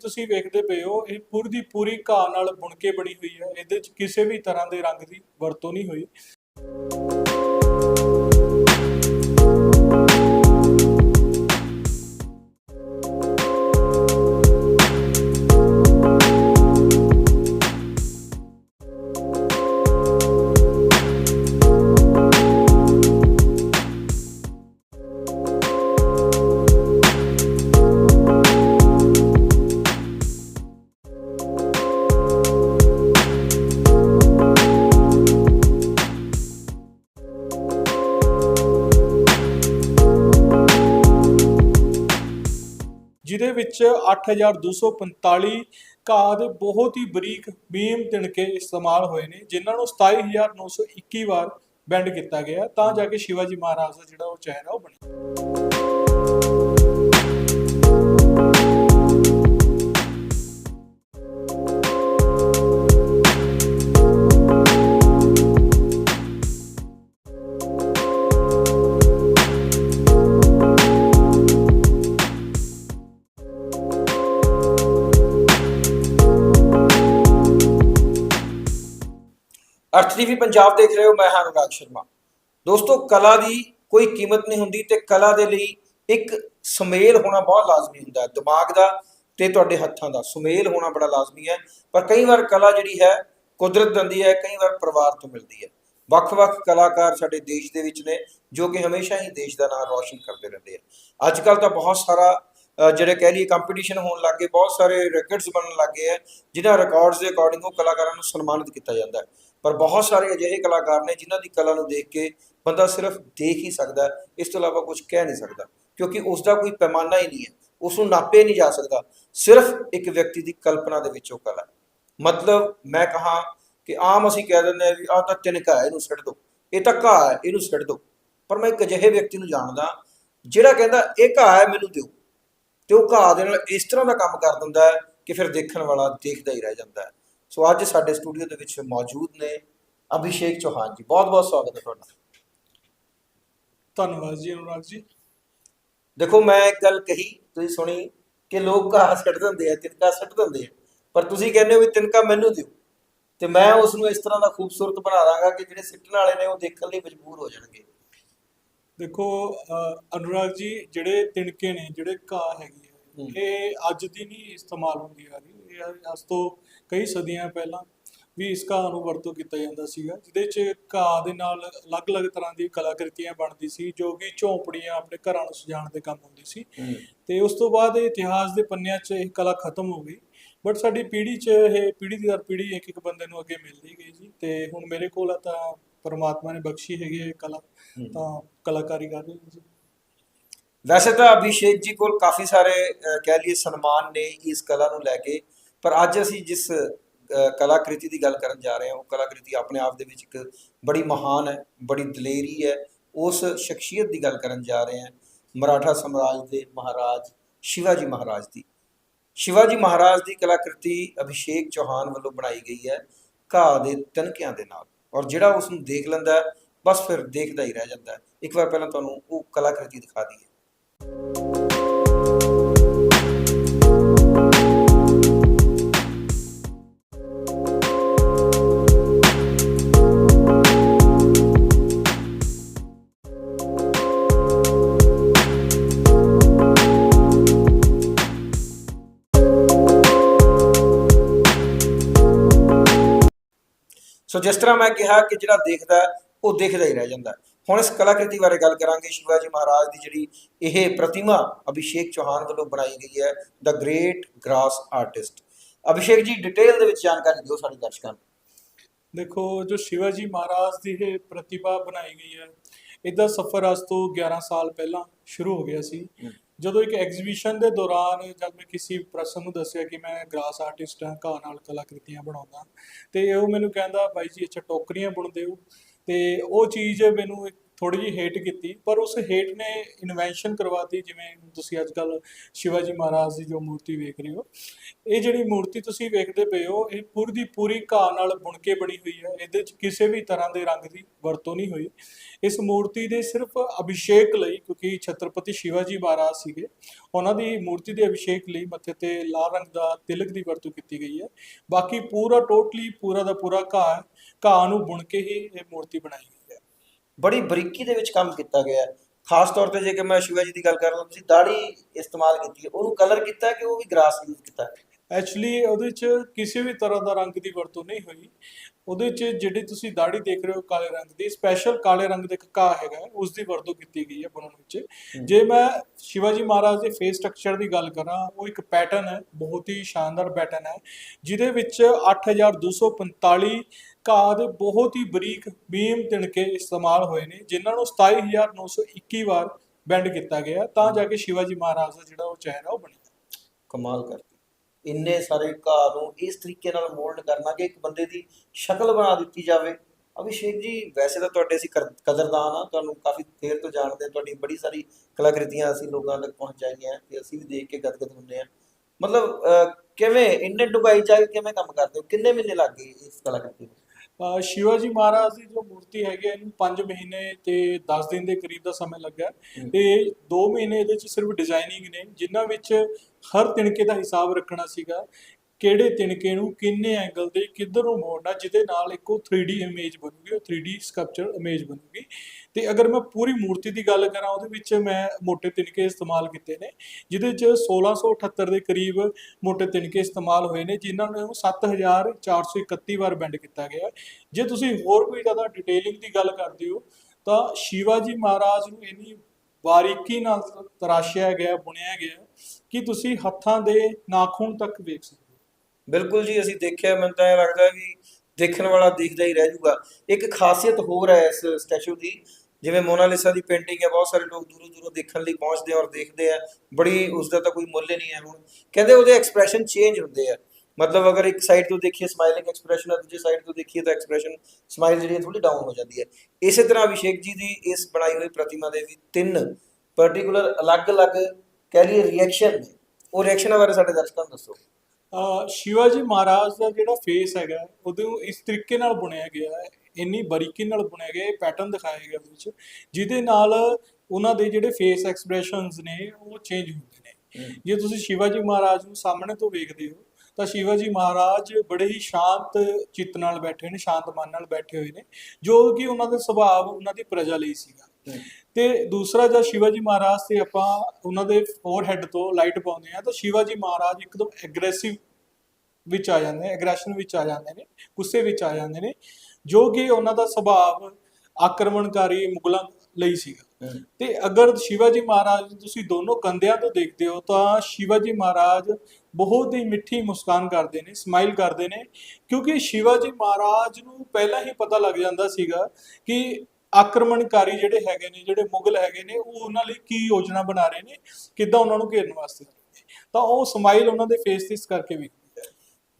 ਤੁਸੀਂ ਵੇਖਦੇ ਪਏ ਹੋ, ਇਹ ਪੂਰੀ ਦੀ ਪੂਰੀ ਘਾਹ ਨਾਲ ਬੁਣ ਕੇ ਬਣੀ ਹੋਈ ਹੈ। ਇਹਦੇ ਵਿੱਚ ਕਿਸੇ ਵੀ ਤਰ੍ਹਾਂ ਦੇ ਰੰਗ ਦੀ ਵਰਤੋਂ ਨਹੀਂ ਹੋਈ। ਵਿੱਚ 8245 ਘਾਹ ਦੇ ਬਹੁਤ ਹੀ ਬਰੀਕ, ਬੀਮ ਤਿਣਕੇ ਇਸਤੇਮਾਲ ਹੋਏ ਨੇ, ਜਿਨ੍ਹਾਂ ਨੂੰ 27921 ਵਾਰ ਬੈਂਡ ਕੀਤਾ ਗਿਆ ਤਾਂ ਜਾ ਕੇ ਸ਼ਿਵਾਜੀ ਮਹਾਰਾਜ ਦਾ ਜਿਹੜਾ ਉਹ ਚਿਹਰਾ ਉਹ ਬਣਿਆ। ਅਰਥ ਟੀਵੀ ਪੰਜਾਬ ਦੇਖ ਰਹੇ ਹੋ, ਮੈਂ ਹਾਂ ਅਨੁਰਾਗ ਸ਼ਰਮਾ। ਦੋਸਤੋ, ਕਲਾ ਦੀ ਕੋਈ ਕੀਮਤ ਨਹੀਂ ਹੁੰਦੀ ਤੇ ਕਲਾ ਦੇ ਲਈ ਇੱਕ ਸੁਮੇਲ ਹੋਣਾ ਬਹੁਤ ਲਾਜ਼ਮੀ ਹੁੰਦਾ ਹੈ, ਦਿਮਾਗ ਦਾ ਤੇ ਤੁਹਾਡੇ ਹੱਥਾਂ ਦਾ। ਸੁਮੇਲ ਹੋਣਾ ਬੜਾ ਲਾਜ਼ਮੀ ਹੈ, ਪਰ ਕਈ ਵਾਰ ਕਲਾ ਜਿਹੜੀ ਹੈ, ਕੁਦਰਤ ਦਿੰਦੀ ਹੈ, ਕਈ ਵਾਰ ਪਰਿਵਾਰ ਤੋਂ ਮਿਲਦੀ ਹੈ। ਵੱਖ-ਵੱਖ ਕਲਾਕਾਰ ਸਾਡੇ ਦੇਸ਼ ਦੇ ਵਿੱਚ ਨੇ, ਜੋ ਕਿ ਹਮੇਸ਼ਾ ਹੀ ਦੇਸ਼ ਦਾ ਨਾਮ ਰੌਸ਼ਨ ਕਰਦੇ ਰਹਿੰਦੇ ਆ। ਅੱਜ ਕੱਲ ਤਾਂ ਬਹੁਤ ਸਾਰਾ ਜਿਹੜੇ ਕਹਿ ਲਈਏ ਕੰਪੀਟੀਸ਼ਨ ਹੋਣ ਲੱਗੇ ਬਹੁਤ ਸਾਰੇ ਰੈਕਟਸ ਬਣਨ ਲੱਗੇ ਆ, ਜਿਨ੍ਹਾਂ ਰਿਕਾਰਡਸ ਦੇ ਅਕੋਰਡਿੰਗ ਉਹ ਕਲਾਕਾਰਾਂ ਨੂੰ ਸਨਮਾਨਿਤ ਕੀਤਾ ਜਾਂਦਾ ਹੈ। ਪਰ ਬਹੁਤ ਸਾਰੇ ਅਜਿਹੇ ਕਲਾਕਾਰ ਨੇ ਜਿਨ੍ਹਾਂ ਦੀ ਕਲਾ ਨੂੰ ਦੇਖ ਕੇ ਬੰਦਾ ਸਿਰਫ ਦੇਖ ਹੀ ਸਕਦਾ, ਇਸ ਤੋਂ ਇਲਾਵਾ ਕੁਝ ਕਹਿ ਨਹੀਂ ਸਕਦਾ, ਕਿਉਂਕਿ ਉਸ ਦਾ ਕੋਈ ਪੈਮਾਨਾ ਹੀ ਨਹੀਂ ਹੈ ਉਸ ਨੂੰ ਨਾਪਿਆ ਨਹੀਂ ਜਾ ਸਕਦਾ, ਸਿਰਫ ਇੱਕ ਵਿਅਕਤੀ ਦੀ ਕਲਪਨਾ ਦੇ ਵਿੱਚ ਉਹ ਕਲਾ ਮਤਲਬ ਮੈਂ ਕਹਾ ਕਿ ਆਮ ਅਸੀਂ ਕਹਿ ਦਿੰਦੇ ਆ ਵੀ ਆਹ ਤਾਂ ਤਿਨਕਾ ਹੈ, ਇਹਨੂੰ ਸਿੱਟ ਦਿਓ, ਇਹ ਤਾਂ ਘਾਹ ਹੈ, ਇਹਨੂੰ ਸਿੱਟ ਦਿਓ, ਪਰ ਮੈਂ ਇੱਕ ਅਜਿਹੇ ਵਿਅਕਤੀ ਨੂੰ ਜਾਣਦਾ ਜਿਹੜਾ ਕਹਿੰਦਾ ਇਹ ਘਾਹ ਹੈ, ਮੈਨੂੰ ਦਿਓ, ਤੇ ਉਹ ਘਾਹ ਦੇ ਨਾਲ ਇਸ ਤਰ੍ਹਾਂ ਦਾ ਕੰਮ ਕਰ ਦਿੰਦਾ ਹੈ ਕਿ ਫਿਰ ਦੇਖਣ ਵਾਲਾ ਦੇਖਦਾ ਹੀ ਰਹਿ ਜਾਂਦਾ ਹੈ। ਸੋ ਅੱਜ ਸਾਡੇ ਸਟੂਡੀਓ ਦੇ ਵਿੱਚ ਮੌਜੂਦ ਨੇ ਅਭਿਸ਼ੇਕ ਚੌਹਾਨ ਜੀ। ਬਹੁਤ ਬਹੁਤ ਸਵਾਗਤ ਹੈ ਤੁਹਾਡਾ। ਧੰਨਵਾਦ ਜੀ ਅਨੁਰਾਗ ਜੀ। ਦੇਖੋ ਮੈਂ ਇੱਕ ਗੱਲ ਕਹੀ ਤੁਸੀਂ ਸੁਣੀ ਕਿ ਲੋਕ ਘਾਹ ਸਿੱਟ ਦਿੰਦੇ ਆ ਤਿਨਕਾ ਸਿੱਟ ਦਿੰਦੇ ਆ। ਪਰ ਤੁਸੀਂ ਕਹਿੰਦੇ ਹੋ ਵੀ ਤਿਨਕਾ ਮੈਨੂੰ ਦਿਓ। ਤੇ ਮੈਂ ਉਸ ਨੂੰ ਇਸ ਤਰ੍ਹਾਂ ਦਾ ਖੂਬਸੂਰਤ ਬਣਾ ਦਾਂਗਾ ਕਿ ਜਿਹੜੇ ਸਿੱਟਣ ਵਾਲੇ ਨੇ ਉਹ ਦੇਖਣ ਲਈ ਮਜਬੂਰ ਹੋ ਜਾਣਗੇ। ਦੇਖੋ ਅਨੁਰਾਗ ਜੀ ਜਿਹੜੇ ਤਿਣਕੇ ਨੇ ਜਿਹੜੇ ਘਾਹ ਹੈਗੇ। ਇਹ ਅੱਜ ਦੀ ਨਹੀਂ ਇਸਤੇਮਾਲ ਹੁੰਦੀ ਆ ਰਹੀ। ਇਹ ਅੱਜ ਤੋਂ ਕਈ ਸਦੀਆਂ ਪਹਿਲਾਂ ਵੀ ਇਸ ਘਾਹ ਨੂੰ ਵਰਤੋਂ ਕੀਤਾ ਜਾਂਦਾ ਸੀਗਾ ਜਿਹਦੇ 'ਚ ਘਾਹ ਦੇ ਨਾਲ ਅਲੱਗ-ਅਲੱਗ ਤਰ੍ਹਾਂ ਦੀ ਕਲਾਕ੍ਰਿਤੀਆਂ ਬਣਦੀ ਸੀ ਜੋ ਕਿ ਝੌਂਪੜੀਆਂ ਆਪਣੇ ਘਰਾਂ ਨੂੰ ਸਜਾਉਣ ਦੇ ਕੰਮ ਆਉਂਦੀ ਸੀ। ਤੇ ਉਸ ਤੋਂ ਬਾਅਦ ਇਹ ਇਤਿਹਾਸ ਦੇ ਪੰਨਿਆਂ 'ਚ ਇਹ ਕਲਾ ਖਤਮ ਹੋ ਗਈ। ਬਟ ਸਾਡੀ ਪੀੜ੍ਹੀ 'ਚ ਇਹ ਪੀੜ੍ਹੀ ਦੀ ਦਰ ਪੀੜ੍ਹੀ ਇੱਕ ਇੱਕ ਬੰਦੇ ਨੂੰ ਅੱਗੇ ਮਿਲਦੀ ਗਈ ਜੀ। ਤੇ ਹੁਣ ਮੇਰੇ ਕੋਲ ਤਾਂ ਪਰਮਾਤਮਾ ਨੇ ਬਖਸ਼ੀ ਹੈਗੀ ਇਹ ਕਲਾ। ਤਾਂ ਕਲਾਕਾਰੀ ਕਰ ਰਹੇ ਹਾਂ ਜੀ। ਵੈਸੇ ਤਾਂ ਅਭਿਸ਼ੇਕ ਜੀ ਕੋਲ ਕਾਫੀ ਸਾਰੇ ਕਹਿ ਲਈਏ ਸਨਮਾਨ ਨੇ ਇਸ ਕਲਾ ਨੂੰ ਲੈ ਕੇ, ਪਰ ਅੱਜ ਅਸੀਂ ਜਿਸ ਕਲਾਕ੍ਰਿਤੀ ਦੀ ਗੱਲ ਕਰਨ ਜਾ ਰਹੇ ਹਾਂ, ਉਹ ਕਲਾਕ੍ਰਿਤੀ ਆਪਣੇ ਆਪ ਦੇ ਵਿੱਚ ਇੱਕ ਬੜੀ ਮਹਾਨ ਹੈ, ਬੜੀ ਦਲੇਰੀ ਹੈ, ਉਸ ਸ਼ਖਸੀਅਤ ਦੀ ਗੱਲ ਕਰਨ ਜਾ ਰਹੇ ਹਾਂ, ਮਰਾਠਾ ਸਾਮਰਾਜ ਦੇ ਮਹਾਰਾਜ, ਸ਼ਿਵਾਜੀ ਮਹਾਰਾਜ ਦੀ। ਸ਼ਿਵਾਜੀ ਮਹਾਰਾਜ ਦੀ ਕਲਾਕ੍ਰਿਤੀ ਅਭਿਸ਼ੇਕ ਚੌਹਾਨ ਵੱਲੋਂ ਬਣਾਈ ਗਈ ਹੈ, ਘਾਹ ਦੇ ਤਿਨਕਿਆਂ ਦੇ ਨਾਲ। ਔਰ ਜਿਹੜਾ ਉਸ ਨੂੰ ਦੇਖ ਲੈਂਦਾ ਬਸ ਫਿਰ ਦੇਖਦਾ ਹੀ ਰਹਿ ਜਾਂਦਾ ਇੱਕ ਵਾਰ ਪਹਿਲਾਂ ਤੁਹਾਨੂੰ ਉਹ ਕਲਾਕ੍ਰਿਤੀ ਦਿਖਾ ਦਈਏ। ਸੋ ਜਿਸ ਤਰ੍ਹਾਂ ਮੈਂ ਕਿਹਾ ਕਿ ਜਿਹੜਾ ਦੇਖਦਾ ਉਹ ਦੇਖਦਾ ਹੀ ਰਹਿ ਜਾਂਦਾ ਹੁਣ ਇਸ ਕਲਾਕ੍ਰਿਤੀ ਬਾਰੇ ਗੱਲ ਕਰਾਂਗੇ ਸ਼ਿਵਾਜੀ ਮਹਾਰਾਜ ਦੀ ਜਿਹੜੀ ਇਹ ਪ੍ਰਤਿਮਾ ਅਭਿਸ਼ੇਕ ਚੌਹਾਨ ਵੱਲੋਂ ਬਣਾਈ ਗਈ ਹੈ ਦਾ great grass artist Abhishek ji detail ਦੇ ਵਿੱਚ ਜਾਣਕਾਰੀ ਦਿਓ ਸਾਡੇ ਦਰਸ਼ਕਾਂ ਨੂੰ। ਦੇਖੋ ਜੋ ਸ਼ਿਵਾਜੀ ਮਹਾਰਾਜ ਦੀ ਇਹ ਪ੍ਰਤਿਭਾ ਬਣਾਈ ਗਈ ਹੈ ਇਹਦਾ ਸਫ਼ਰ ਅੱਜ ਤੋਂ 11 ਸਾਲ ਪਹਿਲਾਂ ਸ਼ੁਰੂ ਹੋ ਗਿਆ ਸੀ। ਜਦੋਂ ਇੱਕ ਐਗਜ਼ੀਬਿਸ਼ਨ ਦੇ ਦੌਰਾਨ ਜਦ ਮੈਂ ਕਿਸੇ ਪਰਸਨ ਨੂੰ ਦੱਸਿਆ ਕਿ ਮੈਂ ਗ੍ਰਾਸ ਆਰਟਿਸਟ ਹਾਂ ਘਾਹ ਨਾਲ ਕਲਾਕ੍ਰਿਤੀਆਂ ਬਣਾਉਂਦਾ ਤੇ ਉਹ ਮੈਨੂੰ ਕਹਿੰਦਾ ਬਾਈ ਜੀ ਅੱਛਾ ਟੋਕਰੀਆਂ ਬੁਣਦੇ ਹੋ। ਤੇ ਉਹ ਚੀਜ਼ ਮੈਨੂੰ ਇੱਕ ਥੋੜੀ ਜਿਹੀ ਹੇਟ ਕੀਤੀ, ਪਰ ਉਸ ਹੇਟ ਨੇ ਇਨਵੈਂਸ਼ਨ ਕਰਵਾਤੀ, ਜਿਵੇਂ ਤੁਸੀਂ ਅੱਜ ਕੱਲ ਸ਼ਿਵਾਜੀ ਮਹਾਰਾਜ ਦੀ ਜੋ ਮੂਰਤੀ ਵੇਖ ਰਹੇ ਹੋ, ਇਹ ਜਿਹੜੀ ਮੂਰਤੀ ਤੁਸੀਂ ਵੇਖਦੇ ਪਏ ਹੋ, ਇਹ ਪੂਰੀ ਦੀ ਪੂਰੀ ਘਾਹ ਨਾਲ ਬੁਣ ਕੇ ਬਣੀ ਹੋਈ ਹੈ, ਇਹਦੇ ਵਿੱਚ ਕਿਸੇ ਵੀ ਤਰ੍ਹਾਂ ਦੇ ਰੰਗ ਦੀ ਵਰਤੋਂ ਨਹੀਂ ਹੋਈ। ਇਸ ਮੂਰਤੀ ਦੇ ਸਿਰਫ ਅਭਿਸ਼ੇਕ ਲਈ, ਕਿਉਂਕਿ ਛਤਰਪਤੀ ਸ਼ਿਵਾਜੀ ਮਹਾਰਾਜ ਸੀਗੇ, ਉਹਨਾਂ ਦੀ ਮੂਰਤੀ ਦੇ ਅਭਿਸ਼ੇਕ ਲਈ ਮੱਥੇ ਤੇ ਲਾਲ ਰੰਗ ਦਾ ਤਿਲਕ ਦੀ ਵਰਤੋਂ ਕੀਤੀ ਗਈ ਹੈ। ਬਾਕੀ ਪੂਰਾ, ਟੋਟਲੀ ਪੂਰਾ ਦਾ ਪੂਰਾ ਘਾਹ ਘਾਹ ਨੂੰ ਬੁਣ ਕੇ ਹੀ ਇਹ ਮੂਰਤੀ ਬਣਾਈ ਗਈ। ਬੜੀ ਬਰੀਕੀ ਦੇ ਵਿੱਚ ਕੰਮ ਕੀਤਾ ਗਿਆ। ਹੈ ਖਾਸ ਤੌਰ ਤੇ ਜੇ ਕਿ ਮੈਂ ਸ਼ਿਵਾ ਜੀ ਦੀ ਗੱਲ ਕਰ ਲਾਂ ਤੁਸੀਂ ਦਾੜੀ ਇਸਤੇਮਾਲ ਕੀਤੀ ਹੈ। ਉਹਨੂੰ ਕਲਰ ਕੀਤਾ ਕਿ ਉਹ ਵੀ ਗਰਾਸ ਯੂਜ਼ ਕੀਤਾ? ਐਕਚੁਅਲੀ ਉਹਦੇ ਚ ਕਿਸੇ ਵੀ ਤਰ੍ਹਾਂ ਦਾ ਰੰਗ ਦੀ ਵਰਤੋਂ ਨਹੀਂ ਹੋਈ। ਉਹਦੇ ਚ ਜਿਹੜੀ ਤੁਸੀਂ ਦਾੜੀ ਦੇਖ ਰਹੇ ਹੋ ਕਾਲੇ ਰੰਗ ਦੀ ਸਪੈਸ਼ਲ ਕਾਲੇ ਰੰਗ ਦਾ ਘਾਹ ਹੈਗਾ ਉਸ ਦੀ ਵਰਤੋਂ ਕੀਤੀ ਗਈ ਹੈ ਬਣਾਉਣ ਵਿੱਚ। ਜੇ ਮੈਂ ਸ਼ਿਵਾਜੀ ਮਹਾਰਾਜ ਦੇ ਫੇਸ ਸਟਰਕਚਰ ਦੀ ਗੱਲ ਕਰਾਂ ਉਹ ਇੱਕ ਪੈਟਰਨ ਹੈ ਬਹੁਤ ਹੀ ਸ਼ਾਨਦਾਰ ਪੈਟਰਨ ਹੈ ਜਿਹਦੇ ਵਿੱਚ 8245 ਘਾਹ ਦੇ ਬਹੁਤ ਹੀ ਬਰੀਕ ਬੀਮ ਤਿਣਕੇ ਇਸਤੇਮਾਲ ਹੋਏ ਨੇ ਜਿਨ੍ਹਾਂ ਨੂੰ 27921 ਵਾਰ ਬੈਂਡ ਕੀਤਾ ਗਿਆ ਤਾਂ ਜਾ ਕੇ ਸ਼ਿਵਾਜੀ ਮਹਾਰਾਜ ਦਾ ਜਿਹੜਾ ਉਹ ਚਿਹਰਾ ਉਹ ਬਣਿਆ। ਕਮਾਲ ਕਰਤੀ ਇੰਨੇ ਸਾਰੇ ਘਾਹ ਨੂੰ ਇਸ ਤਰੀਕੇ ਨਾਲ ਮੋਲਡ ਕਰਨਾ ਕਿ ਇੱਕ ਬੰਦੇ ਦੀ ਸ਼ਕਲ ਬਣਾ ਦਿੱਤੀ ਜਾਵੇ। ਅਭਿਸ਼ੇਕ ਜੀ ਵੈਸੇ ਤਾਂ ਤੁਹਾਡੇ ਅਸੀਂ ਕਦਰਦਾਨ ਆ ਤੁਹਾਨੂੰ ਕਾਫੀ ਦੇਰ ਤੋਂ ਜਾਣਦੇ ਤੁਹਾਡੀ ਬੜੀ ਸਾਰੀ ਕਲਾਕ੍ਰਿਤੀਆਂ ਅਸੀਂ ਲੋਕਾਂ ਤੱਕ ਪਹੁੰਚਾਈਆਂ ਤੇ ਅਸੀਂ ਵੀ ਦੇਖ ਕੇ ਗਦਗਦ ਹੁੰਦੇ ਆ ਮਤਲਬ ਕਿਵੇਂ ਇੰਨੇ ਡੁਬਾਈ ਕੇ ਕਿਵੇਂ ਕੰਮ ਕਰਦੇ ਹੋ? ਕਿੰਨੇ ਮਹੀਨੇ ਲੱਗ ਗਏ ਇਸ ਕਲਾਕ੍ਰਿਤੀ ਨੂੰ? ਸ਼ਿਵਾਜੀ ਮਹਾਰਾਜ ਦੀ ਜੋ ਮੂਰਤੀ ਹੈਗੀ ਇਹਨੂੰ 5 ਮਹੀਨੇ ਤੇ 10 ਦਿਨ ਦੇ ਕਰੀਬ ਦਾ ਸਮਾਂ ਲੱਗਾ। ਤੇ 2 ਮਹੀਨੇ ਇਹਦੇ ਚ ਸਿਰਫ ਡਿਜ਼ਾਈਨਿੰਗ ਨੇ ਜਿਨ੍ਹਾਂ ਵਿੱਚ ਹਰ ਤਿਣਕੇ ਦਾ ਹਿਸਾਬ ਰੱਖਣਾ ਸੀਗਾ ਕਿਹੜੇ ਤਿਣਕੇ ਨੂੰ, ਕਿੰਨੇ ਐਂਗਲ 'ਤੇ, ਕਿੱਧਰ ਨੂੰ ਮੋੜਨਾ, ਜਿਹਦੇ ਨਾਲ ਇੱਕੋ 3D ਇਮੇਜ ਬਣੂਗੀ, ਉਹ 3D ਸਕਲਪਚਰ ਇਮੇਜ ਬਣੂਗੀ। ਤੇ ਅਗਰ ਮੈਂ ਪੂਰੀ ਮੂਰਤੀ ਦੀ ਗੱਲ ਕਰਾਂ, ਉਹਦੇ ਵਿੱਚ ਮੈਂ ਮੋٹے ਤਿਣਕੇ ਇਸਤੇਮਾਲ ਕੀਤੇ ਨੇ, ਜਿਹਦੇ ਚ 1678 ਦੇ ਕਰੀਬ ਮੋٹے ਤਿਣਕੇ ਇਸਤੇਮਾਲ ਹੋਏ ਨੇ, ਜਿਨ੍ਹਾਂ ਨੂੰ 7431 ਵਾਰ ਬੈਂਡ ਕੀਤਾ ਗਿਆ। ਜੇ ਤੁਸੀਂ ਹੋਰ ਕੋਈ ਜ਼ਿਆਦਾ ਡਿਟੇਲਿੰਗ ਦੀ ਗੱਲ ਕਰਦੇ ਹੋ, ਤਾਂ ਸ਼ਿਵਾਜੀ ਮਹਾਰਾਜ ਨੂੰ ਇਨੀ ਬਾਰੀਕੀ ਨਾਲ ਤਰਾਸ਼ਿਆ ਗਿਆ, ਬੁਣਿਆ ਗਿਆ। ਕਿ ਤੁਸੀਂ ਹੱਥਾਂ ਦੇ ਨਾਖੂਨ ਤੱਕ ਵੇਖ ਸਕਦੇ ਬਿਲਕੁਲ ਜੀ, ਅਸੀਂ ਦੇਖਿਆ, ਮੈਨੂੰ ਤਾਂ ਇਹ ਲੱਗਦਾ ਵੀ ਦੇਖਣ ਵਾਲਾ ਦੇਖਦਾ ਹੀ ਰਹਿ ਜਾਊਗਾ ਇੱਕ ਖਾਸੀਅਤ ਹੋਰ ਹੈ ਇਸ ਸਟੈਚੂ ਦੀ, ਜਿਵੇਂ ਮੋਨਾਲਿਸਾ ਦੀ ਪੇਂਟਿੰਗ ਹੈ, ਬਹੁਤ ਸਾਰੇ ਲੋਕ ਦੂਰੋਂ ਦੂਰੋਂ ਦੇਖਣ ਲਈ ਪਹੁੰਚਦੇ ਔਰ ਦੇਖਦੇ ਆ। ਬੜੀ ਉਸ ਦਾ ਤਾਂ ਕੋਈ ਮੁੱਲ ਨਹੀਂ ਹੈ ਹੁਣ। ਕਹਿੰਦੇ ਉਹਦੇ ਐਕਸਪ੍ਰੈਸ਼ਨ ਚੇਂਜ ਹੁੰਦੇ ਆ। ਮਤਲਬ ਅਗਰ ਇੱਕ ਸਾਈਡ ਤੋਂ ਦੇਖੀਏ ਸਮਾਈਲਿੰਗ ਐਕਸਪ੍ਰੈਸ਼ਨ ਹੈ ਦੂਜੀ ਸਾਈਡ ਤੋਂ ਦੇਖੀਏ ਤਾਂ ਐਕਸਪ੍ਰੈਸ਼ਨ ਸਮਾਈਲ ਜਿਹੜੀ ਥੋੜੀ ਡਾਊਨ ਹੋ ਜਾਂਦੀ ਹੈ। ਇਸੇ ਤਰ੍ਹਾਂ ਅਭਿਸ਼ੇਕ ਜੀ ਦੀ ਇਸ ਬਣਾਈ ਹੋਈ ਪ੍ਰਤਿਮਾ ਦੇ ਵੀ ਤਿੰਨ ਪਾਰਟਿਕੂਲਰ ਅਲੱਗ-ਅਲੱਗ ਕਹਿ ਲਈਏ ਰਿਐਕਸ਼ਨ ਨੇ। ਉਹ ਰਿਐਕਸ਼ਨਾਂ ਬਾਰੇ ਸਾਡੇ ਦਰਸ਼ਕਾਂ ਨੂੰ ਦੱਸੋ। ਸ਼ਿਵਾਜੀ ਮਹਾਰਾਜ ਦਾ ਜਿਹੜਾ ਫੇਸ ਹੈਗਾ ਉਹਨੂੰ ਇਸ ਤਰੀਕੇ ਨਾਲ ਬੁਣਿਆ ਗਿਆ ਹੈ ਇੰਨੀ ਬਾਰੀਕੀ ਨਾਲ ਬੁਣਿਆ ਗਿਆ ਇਹ ਪੈਟਰਨ ਦਿਖਾਇਆ ਗਿਆ ਵਿੱਚ ਜਿਹਦੇ ਨਾਲ ਉਹਨਾਂ ਦੇ ਜਿਹੜੇ ਫੇਸ ਐਕਸਪ੍ਰੈਸ਼ਨਸ ਨੇ ਉਹ ਚੇਂਜ ਹੁੰਦੇ ਨੇ। ਜੇ ਤੁਸੀਂ ਸ਼ਿਵਾਜੀ ਮਹਾਰਾਜ ਨੂੰ ਸਾਹਮਣੇ ਤੋਂ ਵੇਖਦੇ ਹੋ ਤਾਂ ਸ਼ਿਵਾਜੀ ਮਹਾਰਾਜ ਬੜੇ ਹੀ ਸ਼ਾਂਤ ਚਿੱਤ ਨਾਲ ਬੈਠੇ ਨੇ ਸ਼ਾਂਤ ਮਨ ਨਾਲ ਬੈਠੇ ਹੋਏ ਨੇ ਜੋ ਕਿ ਉਹਨਾਂ ਦਾ ਸੁਭਾਅ ਉਹਨਾਂ ਦੀ ਪ੍ਰਜਾ ਲਈ ਸੀਗਾ। ਤੇ ਦੂਸਰਾ ਜਦ ਸ਼ਿਵਾਜੀ ਮਹਾਰਾਜ ਤੇ ਆਪਾਂ ਉਹਨਾਂ ਦੇ ਫੋਰਹੈੱਡ ਤੋਂ ਲਾਈਟ ਪਾਉਂਦੇ ਆ ਤਾਂ ਸ਼ਿਵਾਜੀ ਮਹਾਰਾਜ ਇੱਕਦਮ ਐਗਰੈਸਿਵ ਵਿੱਚ ਆ ਜਾਂਦੇ ਨੇ ਐਗਰੈਸ਼ਨ ਵਿੱਚ ਆ ਜਾਂਦੇ ਨੇ ਗੁੱਸੇ ਵਿੱਚ ਆ ਜਾਂਦੇ ਨੇ ਜੋ ਕਿ ਉਹਨਾਂ ਦਾ ਸੁਭਾਅ ਆਕਰਮਣਕਾਰੀ ਮੁਗਲਾਂ ਲਈ ਸੀਗਾ। ਤੇ ਅਗਰ ਸ਼ਿਵਾਜੀ ਮਹਾਰਾਜ, ਤੁਸੀਂ ਦੋਨੋਂ ਕੰਧਿਆਂ ਤੋਂ ਦੇਖਦੇ ਹੋ, ਤਾਂ ਸ਼ਿਵਾਜੀ ਮਹਾਰਾਜ ਬਹੁਤ ਹੀ ਮਿੱਠੀ ਮੁਸਕਾਨ ਕਰਦੇ ਨੇ ਸਮਾਈਲ ਕਰਦੇ ਨੇ, ਕਿਉਂਕਿ ਸ਼ਿਵਾਜੀ ਮਹਾਰਾਜ ਨੂੰ ਪਹਿਲਾਂ ਹੀ ਪਤਾ ਲੱਗ ਜਾਂਦਾ ਸੀਗਾ ਕਿ ਆਕਰਮਣਕਾਰੀ ਜਿਹੜੇ ਹੈਗੇ ਨੇ, ਜਿਹੜੇ ਮੁਗਲ ਹੈਗੇ ਨੇ, ਉਹ ਉਹਨਾਂ ਲਈ ਕੀ ਯੋਜਨਾ ਬਣਾ ਰਹੇ ਨੇ, ਕਿੱਦਾਂ ਉਹਨਾਂ ਨੂੰ ਘੇਰਨ ਵਾਸਤੇ ਤਾਂ ਉਹ ਸਮਾਈਲ ਉਹਨਾਂ ਦੇ ਫੇਸ ਤੇ ਇਸ ਕਰਕੇ ਵੀ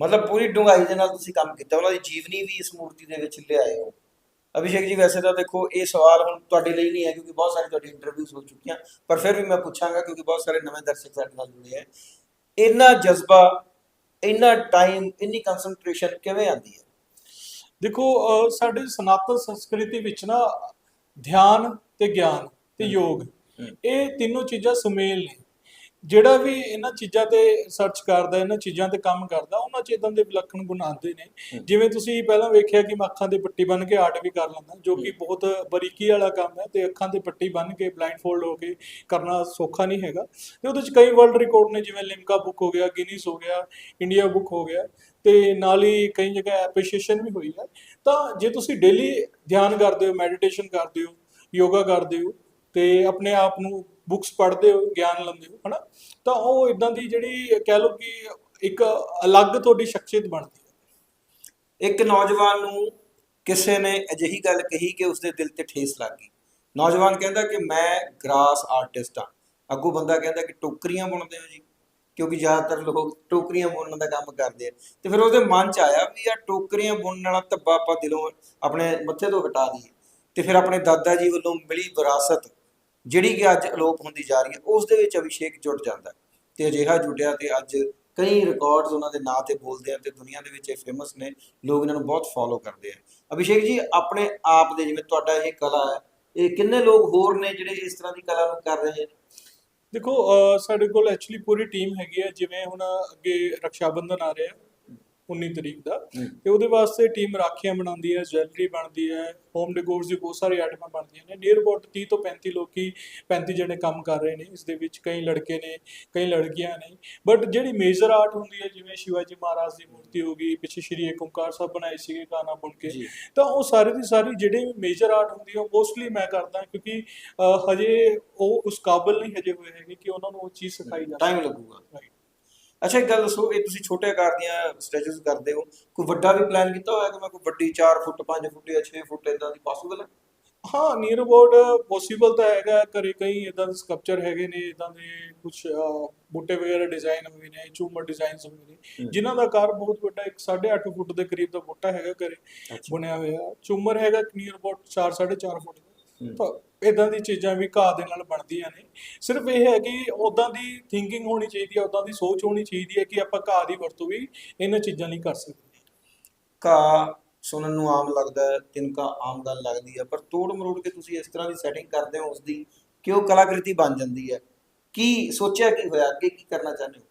ਮਤਲਬ ਪੂਰੀ ਡੂੰਘਾਈ ਦੇ ਨਾਲ ਤੁਸੀਂ ਕੰਮ ਕੀਤਾ, ਉਹਨਾਂ ਦੀ ਜੀਵਨੀ ਵੀ ਇਸ ਮੂਰਤੀ ਦੇ ਵਿੱਚ ਲਿਆਏ ਹੋ। ਅਭਿਸ਼ੇਕ ਜੀ ਵੈਸੇ ਤਾਂ ਦੇਖੋ ਇਹ ਸਵਾਲ ਹੁਣ ਤੁਹਾਡੇ ਲਈ ਨਹੀਂ ਹੈ ਕਿਉਂਕਿ ਬਹੁਤ ਸਾਰੀ ਤੁਹਾਡੀ ਇੰਟਰਵਿਊਜ਼ ਹੋ ਚੁੱਕੀਆਂ ਪਰ ਫਿਰ ਵੀ ਮੈਂ ਪੁੱਛਾਂਗਾ ਕਿਉਂਕਿ ਬਹੁਤ ਸਾਰੇ ਨਵੇਂ ਦਰਸ਼ਕ ਸਾਡੇ ਨਾਲ ਜੁੜੇ ਹੈ। ਇੰਨਾ ਜਜ਼ਬਾ ਇੰਨਾ ਟਾਈਮ ਇੰਨੀ ਕਨਸੈਂਟਰੇਸ਼ਨ ਕਿਵੇਂ ਆਉਂਦੀ ਹੈ? ਦੇਖੋ ਸਾਡੇ ਸਨਾਤਨ ਸੰਸਕ੍ਰਿਤੀ ਵਿੱਚ ਨਾ ਧਿਆਨ ਤੇ ਗਿਆਨ ਤੇ ਯੋਗ। ਇਹ ਤਿੰਨੋਂ ਚੀਜ਼ਾਂ ਸੁਮੇਲ ਨੇ। ਜਿਹੜਾ ਵੀ ਇਹਨਾਂ ਚੀਜ਼ਾਂ ਤੇ ਸਰਚ ਕਰਦਾ ਇਹਨਾਂ ਚੀਜ਼ਾਂ ਤੇ ਕੰਮ ਕਰਦਾ ਉਹਨਾਂ ਚ ਇਦਾਂ ਦੇ ਵਿਲੱਖਣ ਗੁਣ ਆਉਂਦੇ ਨੇ। ਜਿਵੇਂ ਤੁਸੀਂ ਪਹਿਲਾਂ ਵੇਖਿਆ ਕਿ ਮੈਂ ਅੱਖਾਂ ਦੇ ਪੱਟੀ ਬੰਨ ਕੇ ਆਰਟ ਵੀ ਕਰ ਲੈਂਦਾ ਜੋ ਕਿ ਬਹੁਤ ਬਰੀਕੀ ਵਾਲਾ ਕੰਮ ਹੈ ਤੇ ਅੱਖਾਂ ਦੇ ਪੱਟੀ ਬੰਨ ਕੇ ਬਲਾਈਂਡ ਫੋਲਡ ਹੋ ਕੇ ਕਰਨਾ ਸੌਖਾ ਨਹੀਂ ਹੈਗਾ। ਤੇ ਉਹਦੇ ਚ ਕਈ ਵਰਲਡ ਰਿਕਾਰਡ ਨੇ ਜਿਵੇਂ ਲਿਮਕਾ ਬੁੱਕ ਹੋ ਗਿਆ ਗਿਨੀਸ ਹੋ ਗਿਆ ਇੰਡੀਆ ਬੁੱਕ ਹੋ ਗਿਆ ਤੇ ਨਾਲ ਹੀ ਕਈ ਜਗ੍ਹਾ ਐਪਰੀਸ਼ੀਏਸ਼ਨ ਵੀ ਹੋਈ ਹੈ। ਤਾਂ ਜੇ ਤੁਸੀਂ ਡੇਲੀ ਧਿਆਨ ਕਰਦੇ ਹੋ ਮੈਡੀਟੇਸ਼ਨ ਕਰਦੇ ਹੋ ਯੋਗਾ ਕਰਦੇ ਹੋ ਤੇ ਆਪਣੇ ਆਪ ਨੂੰ ਬੁੱਕਸ ਪੜ੍ਹਦੇ ਹੋ, ਗਿਆਨ ਲੈਂਦੇ ਹੋ, ਹਨਾ? ਤਾਂ ਉਹ ਇਦਾਂ ਦੀ ਜਿਹੜੀ ਕਹਿ ਲਓ ਕਿ ਇੱਕ ਅਲੱਗ ਤੁਹਾਡੀ ਸ਼ਖਸੀਅਤ ਬਣਦੀ ਹੈ। ਇੱਕ ਨੌਜਵਾਨ ਨੂੰ ਕਿਸੇ ਨੇ ਅਜਿਹੀ ਗੱਲ ਕਹੀ ਕਿ ਉਸਦੇ ਦਿਲ ਤੇ ਠੇਸ ਲੱਗ ਗਈ। ਨੌਜਵਾਨ ਕਹਿੰਦਾ ਕਿ ਮੈਂ ਗ੍ਰਾਸ ਆਰਟਿਸਟ ਹਾਂ। ਅੱਗੋਂ ਬੰਦਾ ਕਹਿੰਦਾ ਕਿ ਟੋਕਰੀਆਂ ਬੁਣਦੇ ਹੋ ਜੀ, ਕਿਉਂਕਿ ਜ਼ਿਆਦਾਤਰ ਲੋਕ ਟੋਕਰੀਆਂ ਬੁਣਨ ਦਾ ਕੰਮ ਕਰਦੇ ਆ। ਤੇ ਫਿਰ ਉਹਦੇ ਮਨ 'ਚ ਆਇਆ ਵੀ ਆ ਟੋਕਰੀਆਂ ਬੁਣਨ ਵਾਲਾ ਧੱਬਾ ਆਪਾਂ ਦਿਲੋਂ ਆਪਣੇ ਮੱਥੇ ਤੋਂ ਹਟਾ ਦਈਏ। ਤੇ ਫਿਰ ਆਪਣੇ ਦਾਦਾ ਜੀ ਵੱਲੋਂ ਮਿਲੀ ਵਿਰਾਸਤ ਜਿਹੜੀ ਕਿ ਅੱਜ ਅਲੋਪ ਹੁੰਦੀ ਜਾ ਰਹੀ ਹੈ, ਉਸ ਦੇ ਵਿੱਚ ਅਭਿਸ਼ੇਕ ਜੁੜ ਜਾਂਦਾ ਤੇ ਅਜਿਹਾ ਜੁੜਿਆ ਤੇ ਅੱਜ ਕਈ ਰਿਕਾਰਡਸ ਉਹਨਾਂ ਦੇ ਨਾਂ ਤੇ ਬੋਲਦੇ ਆ ਤੇ ਦੁਨੀਆ ਦੇ ਵਿੱਚ ਇਹ ਫੇਮਸ ਨੇ, ਲੋਕ ਇਹਨਾਂ ਨੂੰ ਬਹੁਤ ਫੋਲੋ ਕਰਦੇ ਆ। ਅਭਿਸ਼ੇਕ ਜੀ, ਆਪਣੇ ਆਪ ਦੇ ਜਿਵੇਂ ਤੁਹਾਡਾ ਇਹ ਕਲਾ ਹੈ, ਇਹ ਕਿੰਨੇ ਲੋਕ ਹੋਰ ਨੇ ਜਿਹੜੇ ਇਸ ਤਰ੍ਹਾਂ ਦੀ ਕਲਾ ਨੂੰ ਕਰ ਰਹੇ ਨੇ? ਦੇਖੋ ਸਾਡੇ ਕੋਲ ਐਕਚੁਅਲੀ ਪੂਰੀ ਟੀਮ ਹੈਗੀ ਹੈ, ਜਿਵੇਂ ਹੁਣ ਅੱਗੇ ਰਕਸ਼ਾ ਬੰਧਨ ਆ ਰਿਹਾ 19 ਤਰੀਕ ਦਾ। ਤੇ ਉਹਦੇ ਵਾਸਤੇ ਟੀਮ ਰਾਖੀਆਂ ਬਣਾਉਂਦੀ ਹੈ ਜਵੈਲਰੀ ਬਣਦੀ ਹੈ ਹੋਮ ਡੈਕੋਰਸ ਦੀ ਬਹੁਤ ਸਾਰੀ ਆਈਟਮਾਂ ਬਣਦੀਆਂ ਨੇ। ਨੀਅਰ ਅਬਾਊਟ 30 ਤੋਂ 35 ਲੋਕੀ 35 ਜਣੇ ਕੰਮ ਕਰ ਰਹੇ ਨੇ। ਇਸ ਦੇ ਵਿੱਚ ਕਈ ਲੜਕੇ ਨੇ ਕਈ ਲੜਕੀਆਂ ਨੇ। ਬਟ ਜਿਹੜੀ ਮੇਜਰ ਆਰਟ ਹੁੰਦੀ ਹੈ ਜਿਵੇਂ ਸ਼ਿਵਾਜੀ ਮਹਾਰਾਜ ਦੀ ਮੂਰਤੀ ਹੋ ਗਈ ਪਿੱਛੇ ਸ਼੍ਰੀ ਏਕ ਓਂਕਾਰ ਸਾਹਿਬ ਬਣਾਏ ਸੀਗੇ ਗਾਣਾ ਬੁਣ ਕੇ। ਤਾਂ ਉਹ ਸਾਰੇ ਦੀ ਸਾਰੀ ਜਿਹੜੇ ਮੇਜਰ ਆਰਟ ਹੁੰਦੀ ਹੈ ਉਹ ਮੋਸਟਲੀ ਮੈਂ ਕਰਦਾ ਕਿਉਂਕਿ ਹਜੇ ਉਹ ਉਸ ਕਾਬਿਲ ਨਹੀਂ ਹਜੇ ਹੋਏ ਹੈਗੇ ਕਿ ਉਹਨਾਂ ਨੂੰ ਉਹ ਚੀਜ਼ ਸਿਖਾਈ ਜਾ ਟਾਈਮ ਲੱਗੂਗਾ। Right. ਅੱਛਾ ਇੱਕ ਗੱਲ ਦੱਸੋ ਇਹ ਤੁਸੀਂ ਛੋਟੇ ਆਕਾਰ ਦੀਆਂ ਸਟੈਚੂਸ ਕਰਦੇ ਹੋ ਕੋਈ ਵੱਡਾ ਵੀ ਪਲਾਨ ਕੀਤਾ ਹੋਇਆ ਕਿ ਮੈਂ ਕੋਈ ਵੱਡੀ 4 ਫੁੱਟ 5 ਫੁੱਟ ਜਾਂ 6 ਫੁੱਟ ਇਦਾਂ ਦੀ ਪੋਸੀਬਲ ਹੈ ਹਾਂ ਨੀਅਰ ਅਬਾਊਟ ਪੋਸੀਬਲ ਤਾਂ ਹੈਗਾ ਘਰੇ ਕਈ ਇਦਾਂ ਦੇ ਸਕਲਪਚਰ ਹੈਗੇ ਨੇ ਇਦਾਂ ਦੇ ਕੁਝ ਬੂਟੇ ਵਗੈਰਾ ਡਿਜ਼ਾਈਨ ਹੋਏ ਨੇ ਝੂਮਰ ਡਿਜ਼ਾਈਨਸ ਹੋਏ ਨੇ। ਜਿਨ੍ਹਾਂ ਦਾ ਆਕਾਰ ਬਹੁਤ ਵੱਡਾ ਇੱਕ 8.5 ਫੁੱਟ ਦੇ ਕਰੀਬ ਦਾ ਬੂਟਾ ਹੈਗਾ ਘਰੇ। ਬਣਿਆ ਹੋਇਆ ਝੂਮਰ ਹੈਗਾ ਨੀਅਰ ਅਬਾਊਟ 4 4.5 ਫੁੱਟ ਦਾ ਇਦਾਂ ਦੀ ਚੀਜ਼ਾਂ ਵੀ ਘਾਹ ਦੇ ਨਾਲ ਬਣਦੀਆਂ ਨੇ। ਸਿਰਫ ਇਹ ਹੈ ਕਿ ਉਦਾਂ ਦੀ ਥਿੰਕਿੰਗ ਹੋਣੀ ਚਾਹੀਦੀ ਹੈ ਉਦਾਂ ਦੀ ਸੋਚ ਹੋਣੀ ਚਾਹੀਦੀ ਹੈ ਕਿ ਆਪਾਂ ਘਾਹ ਦੀ ਵਰਤੋਂ ਵੀ ਇਹਨਾਂ ਚੀਜ਼ਾਂ ਲਈ ਕਰ ਸਕਦੇ ਹਾਂ। ਘਾਹ ਸੁਣਨ ਨੂੰ ਆਮ ਲੱਗਦਾ ਹੈ ਤਿਨਕਾ ਆਮ ਗੱਲ ਲੱਗਦੀ ਹੈ, ਪਰ ਤੋੜ ਮਰੋੜ ਕੇ ਤੁਸੀਂ ਇਸ ਤਰ੍ਹਾਂ ਦੀ ਸੈਟਿੰਗ ਕਰਦੇ ਹੋ ਉਸ ਦੀ ਕਿ ਉਹ ਕਲਾਕ੍ਰਿਤੀ ਬਣ ਜਾਂਦੀ ਹੈ? ਕੀ ਸੋਚਿਆ ਕੀ ਹੋਇਆ? ਅੱਗੇ ਕੀ ਕਰਨਾ ਚਾਹੁੰਦੇ ਹੋ?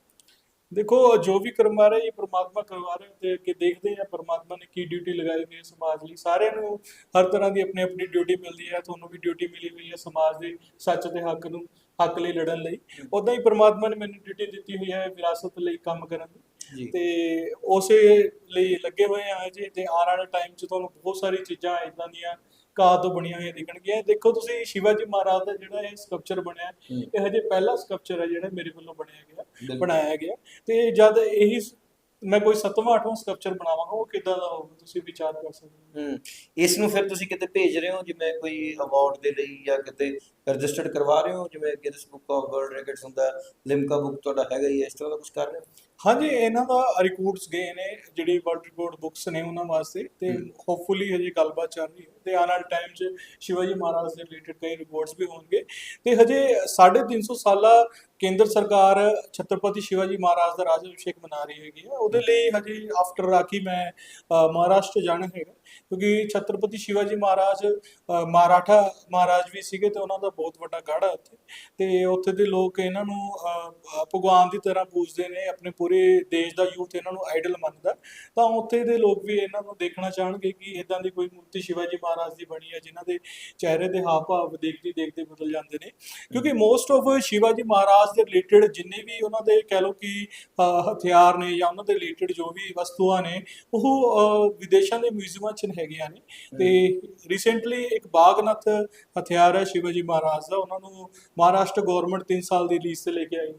ਦੇਖੋ ਜੋ ਵੀ ਕਰਵਾ ਰਿਹਾ ਇਹ ਪ੍ਰਮਾਤਮਾ ਕਰਵਾ ਰਿਹਾ ਤੇ ਕਿ ਦੇਖਦੇ ਆ ਪ੍ਰਮਾਤਮਾ ਨੇ ਕੀ ਡਿਊਟੀ ਲਗਾਈ ਹੋਈ ਹੈ ਸਮਾਜ ਲਈ। ਸਾਰਿਆਂ ਨੂੰ ਹਰ ਤਰ੍ਹਾਂ ਦੀ ਆਪਣੀ ਆਪਣੀ ਡਿਊਟੀ ਮਿਲਦੀ ਹੈ ਤੁਹਾਨੂੰ ਵੀ ਡਿਊਟੀ ਮਿਲੀ ਹੋਈ ਹੈ ਸਮਾਜ ਦੇ ਸੱਚ ਦੇ ਹੱਕ ਨੂੰ ਹੱਕ ਲਈ ਲੜਨ ਲਈ। ਉਦਾਂ ਹੀ ਪ੍ਰਮਾਤਮਾ ਨੇ ਮੈਨੂੰ ਡਿਊਟੀ ਦਿੱਤੀ ਹੋਈ ਹੈ ਵਿਰਾਸਤ ਲਈ ਕੰਮ ਕਰਨ ਦੀ। ਤੇ ਉਸੇ ਲਈ ਲੱਗੇ ਹੋਏ ਆ ਜੀ ਤੇ ਆਉਣ ਵਾਲੇ ਟਾਈਮ 'ਚ ਤੁਹਾਨੂੰ ਬਹੁਤ ਸਾਰੀ ਚੀਜ਼ਾਂ ਇਦਾਂ ਦੀਆਂ ਘਾਹ ਤੋਂ ਬਣੀਆਂ ਹੋਈਆਂ ਦਿਖਣਗੀਆਂ ਦੇਖੋ ਤੁਸੀਂ ਸ਼ਿਵਾਜੀ ਮਹਾਰਾਜ ਦਾ ਜਿਹੜਾ ਇਹ ਸਕਲਪਚਰ ਬਣਿਆ। ਇਹ ਹਜੇ ਪਹਿਲਾ ਸਕਲਪਚਰ ਹੈ ਜਿਹੜਾ ਮੇਰੇ ਵੱਲੋਂ ਬਣਾਇਆ ਗਿਆ। ਬਣਾਇਆ ਗਿਆ ਤੇ ਜਦ ਇਹੀ ਮੈਂ ਕੋਈ ਸੱਤਵਾਂ ਅੱਠਵਾਂ ਸਕਲਪਚਰ ਬਣਾਵਾਂਗਾ ਉਹ ਕਿੱਦਾਂ ਦਾ ਹੋਊਗਾ ਤੁਸੀਂ ਵਿਚਾਰ ਕਰ ਸਕਦੇ ਹੋ? ਇਸ ਨੂੰ ਫਿਰ ਤੁਸੀਂ ਕਿਤੇ ਭੇਜ ਰਹੇ ਹੋ ਜਿਵੇਂ ਕੋਈ ਅਵਾਰਡ ਦੇ ਲਈ ਜਾਂ ਕਿਤੇ ਰਜਿਸਟਰਡ ਕਰਵਾ ਰਹੇ ਹੋ ਜਿਵੇਂ Guinness book of world records ਹੁੰਦਾ ਲਿਮਕਾ ਬੁੱਕ ਤੁਹਾਡਾ ਹੈਗਾ ਹੀ ਇਸ ਤਰ੍ਹਾਂ ਦਾ ਕੁਝ ਕਰ ਰਹੇ ਹੋ? ਹਾਂਜੀ ਇਹਨਾਂ ਦਾ ਰਿਕਾਰਡਸ ਗਏ ਨੇ ਜਿਹੜੀ ਵਰਲਡ ਰਿਕਾਰਡ ਬੁੱਕਸ ਨੇ ਉਹਨਾਂ ਵਾਸਤੇ ਤੇ। ਹੋਪਫੁਲੀ ਹਜੇ ਗੱਲਬਾਤ ਚੱਲ ਰਹੀ ਹੈ। ਤੇ ਆਉਣ ਵਾਲੇ ਟਾਈਮ 'ਚ ਸ਼ਿਵਾਜੀ ਮਹਾਰਾਜ ਦੇ ਰਿਲੇਟਡ ਕਈ ਰਿਕਾਰਡਸ ਵੀ ਹੋਣਗੇ। ਤੇ ਹਜੇ 350 ਸਾਲਾ ਕੇਂਦਰ ਸਰਕਾਰ ਛਤਰਪਤੀ ਸ਼ਿਵਾਜੀ ਮਹਾਰਾਜ ਦਾ ਰਾਜ ਅਭਿਸ਼ੇਕ ਮਨਾ ਰਹੀ ਹੈਗੀ ਹੈ ਉਹਦੇ ਲਈ ਹਜੇ ਆਫਟਰ ਰਾਖੀ ਮੈਂ ਮਹਾਰਾਸ਼ਟਰ ਜਾਣਾ ਹੈਗਾ। ਕਿਉਂਕਿ ਛਤਰਪਤੀ ਸ਼ਿਵਾਜੀ ਮਹਾਰਾਜ ਮਰਾਠਾ ਮਹਾਰਾਜ ਵੀ ਸੀਗੇ ਤੇ ਉਹਨਾਂ ਦਾ ਬਹੁਤ ਵੱਡਾ ਗੜ੍ਹ ਹੈ ਉੱਥੇ ਤੇ ਉੱਥੇ ਦੇ ਲੋਕ ਇਹਨਾਂ ਨੂੰ ਭਗਵਾਨ ਦੀ ਤਰ੍ਹਾਂ ਪੂਜਦੇ ਨੇ ਆਪਣੇ ਪੂਰੇ ਦੇਸ਼ ਦਾ ਯੂਥ ਇਹਨਾਂ ਨੂੰ ਆਈਡਲ ਮੰਨਦਾ। ਤਾਂ ਉੱਥੇ ਦੇ ਲੋਕ ਵੀ ਇਹਨਾਂ ਨੂੰ ਦੇਖਣਾ ਚਾਹਣਗੇ ਕਿ ਇਦਾਂ ਦੀ ਕੋਈ ਮੂਰਤੀ ਸ਼ਿਵਾਜੀ ਮਹਾਰਾਜ ਦੀ ਬਣੀ ਹੈ ਜਿਨ੍ਹਾਂ ਦੇ ਚਿਹਰੇ ਦੇ ਹਾਵ ਭਾਵ ਦੇਖਦੇ ਦੇਖਦੇ ਬਦਲ ਜਾਂਦੇ ਨੇ। ਕਿਉਂਕਿ ਮੋਸਟ ਆਫ ਸ਼ਿਵਾਜੀ ਮਹਾਰਾਜ ਦੇ ਰਿਲੇਟਡ ਜਿੰਨੇ ਵੀ ਉਹਨਾਂ ਦੇ ਕਹਿ ਲਓ ਕਿ ਹਥਿਆਰ ਨੇ ਜਾਂ ਉਹਨਾਂ ਦੇ ਰਿਲੇਟਡ ਜੋ ਵੀ ਵਸਤੂਆਂ ਨੇ ਉਹ ਵਿਦੇਸ਼ਾਂ ਦੇ ਮਿਊਜ਼ੀਅਮਾਂ 'ਚ ਹੈਗੀਆਂ ਨੇ। ਤੇ ਰੀਸੈਂਟਲੀ ਇੱਕ ਬਾਗਨਾਥ ਹਥਿਆਰ ਹੈ ਸ਼ਿਵਾਜੀ ਮਹਾਰਾਜ ਦਾ। ਉਹਨਾਂ ਨੂੰ ਮਹਾਰਾਸ਼ਟਰ ਗਵਰਨਮੈਂਟ 3 ਸਾਲ ਦੀ ਲੀਜ਼ ਤੇ ਲੈ ਕੇ ਆਈ।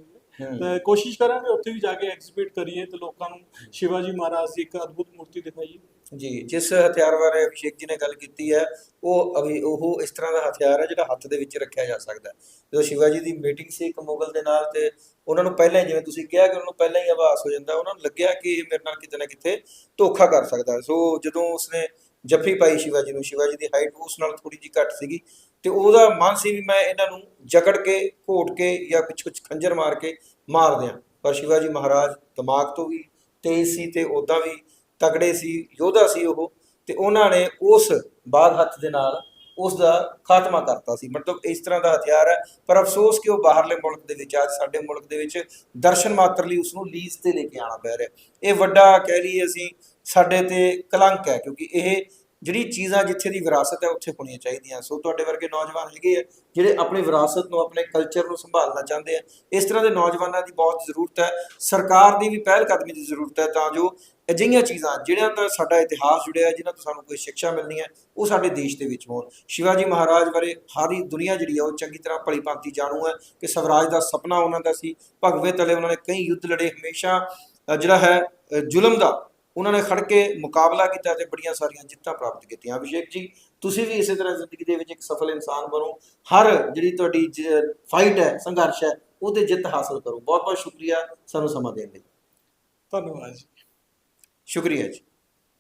ਤੇ ਕੋਸ਼ਿਸ਼ ਕਰਾਂਗੇ ਉੱਥੇ ਵੀ ਜਾ ਕੇ ਐਗਜ਼ਿਬਿਟ ਕਰੀਏ ਤੇ ਲੋਕਾਂ ਨੂੰ ਸ਼ਿਵਾਜੀ ਮਹਾਰਾਜ ਦੀ ਇੱਕ ਅਦਭੁਤ ਮੂਰਤੀ ਦਿਖਾਈਏ। ਜੀ ਜਿਸ ਹਥਿਆਰ ਬਾਰੇ ਅਭਿਸ਼ੇਕ ਜੀ ਨੇ ਗੱਲ ਕੀਤੀ ਹੈ ਉਹ ਅਭੀ ਉਹ ਇਸ ਤਰ੍ਹਾਂ ਦਾ ਹਥਿਆਰ ਹੈ ਜਿਹੜਾ ਹੱਥ ਦੇ ਵਿੱਚ ਰੱਖਿਆ ਜਾ ਸਕਦਾ ਹੈ। ਜਦੋਂ ਸ਼ਿਵਾਜੀ ਦੀ ਮੀਟਿੰਗ ਸੀ ਇੱਕ ਮੁਗਲ ਦੇ ਨਾਲ ਤੇ ਉਹਨਾਂ ਨੂੰ ਪਹਿਲਾਂ ਜਿਵੇਂ ਤੁਸੀਂ ਕਿਹਾ ਕਿ ਉਹਨਾਂ ਨੂੰ ਪਹਿਲਾਂ ਹੀ ਆਭਾਸ ਹੋ ਜਾਂਦਾ ਉਹਨਾਂ ਨੂੰ ਲੱਗਿਆ ਕਿ ਇਹ ਮੇਰੇ ਨਾਲ ਕਿਤੇ ਨਾ ਕਿਤੇ ਧੋਖਾ ਕਰ ਸਕਦਾ। ਸੋ ਜਦੋਂ ਉਸਨੇ ਜੱਫੀ ਪਾਈ ਸ਼ਿਵਾਜੀ ਨੂੰ ਸ਼ਿਵਾਜੀ ਦੀ ਹਾਈਟ ਉਸ ਨਾਲ ਥੋੜੀ ਜਿਹੀ ਘੱਟ ਸੀਗੀ ਤੇ ਉਹਦਾ ਮਨ ਸੀ ਵੀ ਮੈਂ ਇਹਨਾਂ ਨੂੰ ਜਕੜ ਕੇ, ਘੋਟ ਕੇ ਜਾਂ ਕੁਛ ਕੁਛ ਖੰਜਰ ਮਾਰ ਕੇ ਮਾਰ ਦਿਆਂ। ਪਰ ਸ਼ਿਵਾਜੀ ਮਹਾਰਾਜ ਦਿਮਾਗ ਤੋਂ ਵੀ ਤੇਜ਼ ਸੀ ਤੇ ਉਦਾਂ ਵੀ ਤਗੜੇ ਸੀ, ਯੋਧਾ ਸੀ ਉਹ ਤੇ ਉਹਨਾਂ ਨੇ ਉਸ ਬਾਦ ਹੱਥ ਦੇ ਨਾਲ ਉਸ ਦਾ ਖਾਤਮਾ ਕਰਤਾ ਸੀ। ਮਤਲਬ ਇਸ ਤਰ੍ਹਾਂ ਦਾ ਹਥਿਆਰ ਹੈ। ਪਰ ਅਫਸੋਸ ਕਿ ਉਹ ਬਾਹਰਲੇ ਮੁਲਕ ਦੇ ਵਿੱਚ, ਅੱਜ ਸਾਡੇ ਮੁਲਕ ਦੇ ਵਿੱਚ ਦਰਸ਼ਨ ਮਾਤਰ ਲਈ ਉਸ ਨੂੰ ਲੀਜ਼ ਤੇ ਲੈ ਕੇ ਆਉਣਾ ਪੈ ਰਿਹਾ। ਇਹ ਵੱਡਾ ਕਹਿ ਲਈਏ ਅਸੀਂ ਸਾਡੇ ਤੇ ਕਲੰਕ ਹੈ ਕਿਉਂਕਿ ਇਹ ਜਿਹੜੀ ਚੀਜ਼ਾਂ ਜਿੱਥੇ ਦੀ ਵਿਰਾਸਤ ਹੈ, ਉੱਥੇ ਹੋਣੀਆਂ ਚਾਹੀਦੀਆਂ। ਸੋ ਤੁਹਾਡੇ ਵਰਗੇ ਨੌਜਵਾਨ ਹੈਗੇ ਆ, ਜਿਹੜੇ ਆਪਣੀ ਵਿਰਾਸਤ ਨੂੰ, ਆਪਣੇ ਕਲਚਰ ਨੂੰ ਸੰਭਾਲਣਾ ਚਾਹੁੰਦੇ ਆ, ਇਸ ਤਰ੍ਹਾਂ ਦੇ ਨੌਜਵਾਨਾਂ ਦੀ ਬਹੁਤ ਜ਼ਰੂਰਤ ਹੈ। ਸਰਕਾਰ ਦੀ ਵੀ ਪਹਿਲ ਕਦਮੀ ਦੀ ਜ਼ਰੂਰਤ ਹੈ, ਤਾਂ ਜੋ ਅਜਿਹੀਆਂ ਚੀਜ਼ਾਂ ਜਿਹੜਿਆਂ ਤੋਂ ਸਾਡਾ ਇਤਿਹਾਸ ਜੁੜਿਆ ਹੈ ਜਿਨ੍ਹਾਂ ਤੋਂ ਸਾਨੂੰ ਕੋਈ ਸਿੱਖਿਆ ਮਿਲਣੀ ਹੈ, ਉਹ ਸਾਡੇ ਦੇਸ਼ ਦੇ ਵਿੱਚ ਹੋਣ। ਸ਼ਿਵਾਜੀ ਮਹਾਰਾਜ ਬਾਰੇ ਸਾਰੀ ਦੁਨੀਆ ਜਿਹੜੀ ਆ, ਉਹ ਚੰਗੀ ਤਰ੍ਹਾਂ ਭਲੀ ਭਾਂਤੀ ਜਾਣੂ ਹੈ। ਕਿ ਸਵਰਾਜ ਦਾ ਸੁਪਨਾ ਉਹਨਾਂ ਦਾ ਸੀ। ਭਗਵੇ ਤਲੇ ਉਹਨਾਂ ਨੇ ਕਈ ਯੁੱਧ ਲੜੇ। ਹਮੇਸ਼ਾ ਜਿਹੜਾ ਹੈ ਜ਼ੁਲਮ ਦਾ ਉਹਨਾਂ ਨੇ ਖੜ ਕੇ ਮੁਕਾਬਲਾ ਕੀਤਾ ਤੇ ਬੜੀਆਂ ਸਾਰੀਆਂ ਜਿੱਤਾਂ ਪ੍ਰਾਪਤ ਕੀਤੀਆਂ। ਅਭਿਸ਼ੇਕ ਜੀ ਤੁਸੀਂ ਵੀ ਇਸੇ ਤਰ੍ਹਾਂ ਜ਼ਿੰਦਗੀ ਦੇ ਵਿੱਚ ਇੱਕ ਸਫਲ ਇਨਸਾਨ ਬਣੋ। ਹਰ ਜਿਹੜੀ ਤੁਹਾਡੀ ਫਾਈਟ ਹੈ ਸੰਘਰਸ਼ ਹੈ ਉਹਤੇ ਜਿੱਤ ਹਾਸਲ ਕਰੋ। ਬਹੁਤ ਬਹੁਤ ਸ਼ੁਕਰੀਆ ਸਾਨੂੰ ਸਮਾਂ ਦੇਣ ਲਈ। ਧੰਨਵਾਦ ਜੀ। ਸ਼ੁਕਰੀਆ ਜੀ।